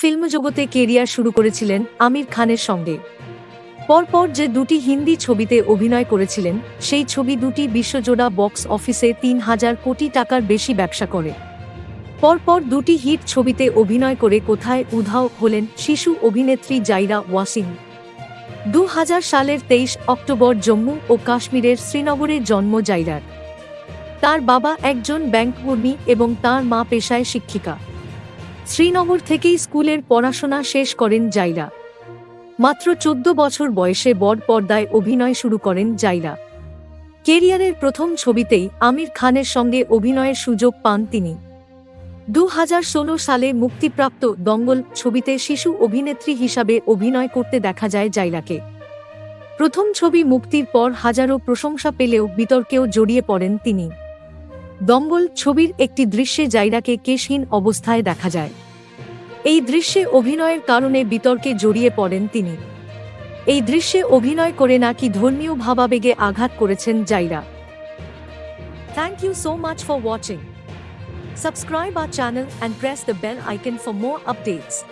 Film জগতে career শুরু করেছিলেন আমির খানের সঙ্গে। পরপর যে দুটি হিন্দি ছবিতে অভিনয় করেছিলেন, সেই ছবি দুটি বিশ্বজোড়া বক্স অফিসে তিন হাজার কোটি টাকার বেশি ব্যবসা করে। পরপর দুটি হিট ছবিতে অভিনয় করে কোথায় উধাও হলেন শিশু অভিনেত্রী জাইরা ওয়াসিম। দু হাজার সালের তেইশ অক্টোবর জম্মু ও কাশ্মীরের শ্রীনগরে জন্ম জাইরার। তার বাবা একজন ব্যাংক কর্মী এবং তার মা পেশায় শিক্ষিকা। শ্রীনগর থেকেই স্কুলের পড়াশোনা শেষ করেন জাইরা মাত্র চোদ্দ বছর বয়সে বড় পর্দায় অভিনয় শুরু করেন জাইরা কেরিয়ারের প্রথম ছবিতেই আমির খানের সঙ্গে অভিনয়ের সুযোগ পান তিনি। দু হাজার ষোলো সালে মুক্তিপ্রাপ্ত দঙ্গল ছবিতে শিশু অভিনেত্রী হিসাবে অভিনয় করতে দেখা যায় জাইরাকে প্রথম ছবি মুক্তির পর হাজারো প্রশংসা পেলেও বিতর্কেও জড়িয়ে পড়েন তিনি। দঙ্গল ছবির একটি দৃশ্যে জাইরাকে কেশহীন অবস্থায় দেখা যায়। এই দৃশ্যে অভিনয়ের কারণে বিতর্কে জড়িয়ে পড়েন তিনি। এই দৃশ্যে অভিনয় করে নাকি ধর্মীয় ভাবাবেগে আঘাত করেছেন Zaira. Thank you so much for watching Subscribe our channel and press the bell icon for more updates.